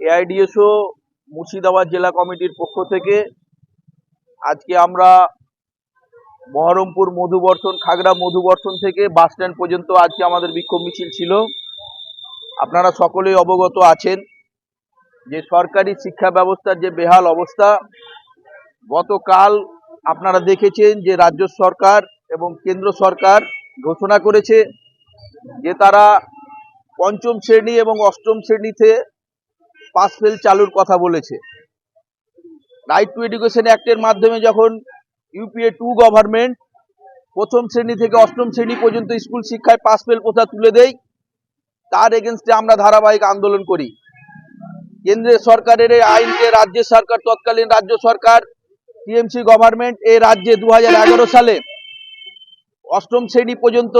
AIDSO Murshidabad জেলা কমিটির পক্ষ থেকে আজকে আমরা বহরমপুর মধুবর্ষণ খাগড়া মধুবর্ষণ থেকে বাস স্ট্যান্ড পর্যন্ত আজকে আমাদের বিক্ষোভ মিছিল ছিল। আপনারা সকলেই অবগত আছেন যে সরকারি শিক্ষা ব্যবস্থার যে বেহাল অবস্থা, গতকাল আপনারা দেখেছেন যে রাজ্য সরকার এবং কেন্দ্র সরকার ঘোষণা করেছে যে তারা পঞ্চম শ্রেণি এবং অষ্টম শ্রেণীতে পাস ফেল চালুর কথা বলেছে। রাইট টু এডুকেশন অ্যাক্টের মাধ্যমে যখন ইউপিএ টু গভর্নমেন্ট প্রথম শ্রেণি থেকে অষ্টম শ্রেণি পর্যন্ত স্কুল শিক্ষায় পাস ফেল প্রথা তুলে দেয়, তার এগেনস্টে আমরা ধারাবাহিক আন্দোলন করি। কেন্দ্রের সরকারের এই আইনকে রাজ্য সরকার, তৎকালীন রাজ্য সরকার, টিএমসি গভর্নমেন্ট এই রাজ্যে দু হাজার এগারো সালে অষ্টম শ্রেণি পর্যন্ত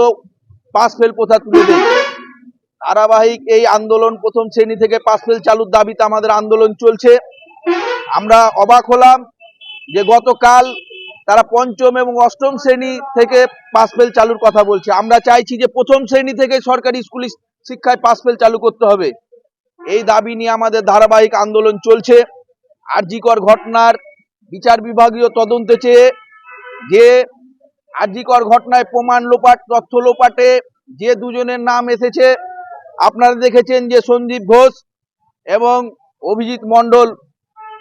পাস ফেল প্রথা তুলে দেয়। ধারাবাহিক এই আন্দোলন প্রথম শ্রেণি থেকে পাস ফেল চালুর দাবিতে আমাদের আন্দোলন চলছে। আমরা অবাক হলাম যে গতকাল তারা পঞ্চম এবং অষ্টম শ্রেণি থেকে পাস ফেল চালুর কথা বলছে। আমরা চাইছি যে প্রথম শ্রেণি থেকে সরকারি স্কুল শিক্ষায় পাস ফেল চালু করতে হবে। এই দাবি নিয়ে আমাদের ধারাবাহিক আন্দোলন চলছে। আরজিকর ঘটনার বিচার বিভাগীয় তদন্তে চেয়ে যে আরজিকর ঘটনায় প্রমাণ লোপাট, তথ্য লোপাটে যে দুজনের নাম এসেছে, আপনারা দেখেছেন যে সন্দীপ ঘোষ এবং অভিজিৎ মণ্ডল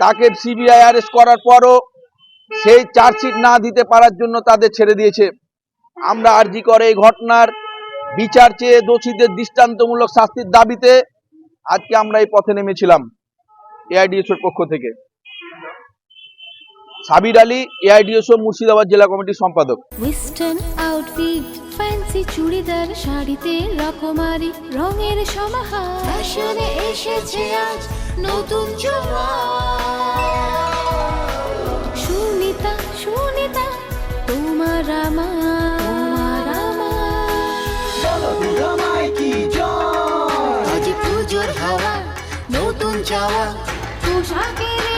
তাকে সিবিআই অ্যারেস্ট করার পরও সেই চার্জশিট না দিতে পারার জন্য তাদের ছেড়ে দিয়েছে। আমরা আর্জি করে এই ঘটনার বিচার চেয়ে দোষীদের দৃষ্টান্তমূলক শাস্তির দাবিতে আজকে আমরা এই পথে নেমেছিলাম। এআইডিএসওর পক্ষ থেকে। সাবির আলী এআইডিএসও মুর্শিদাবাদ জেলা কমিটির সম্পাদক। ওয়েস্টার্ন আউটফিট ফ্যান্সি চুড়িদার, শাড়িতে রকমারি, রঙের সমাহার। ফ্যাশনে এসেছে আজ নতুন সুনিতা সুনিতা, তোমার আমার আমার। আজ পুজোর হাওয়া, নতুন চাওয়া, পোশাকের।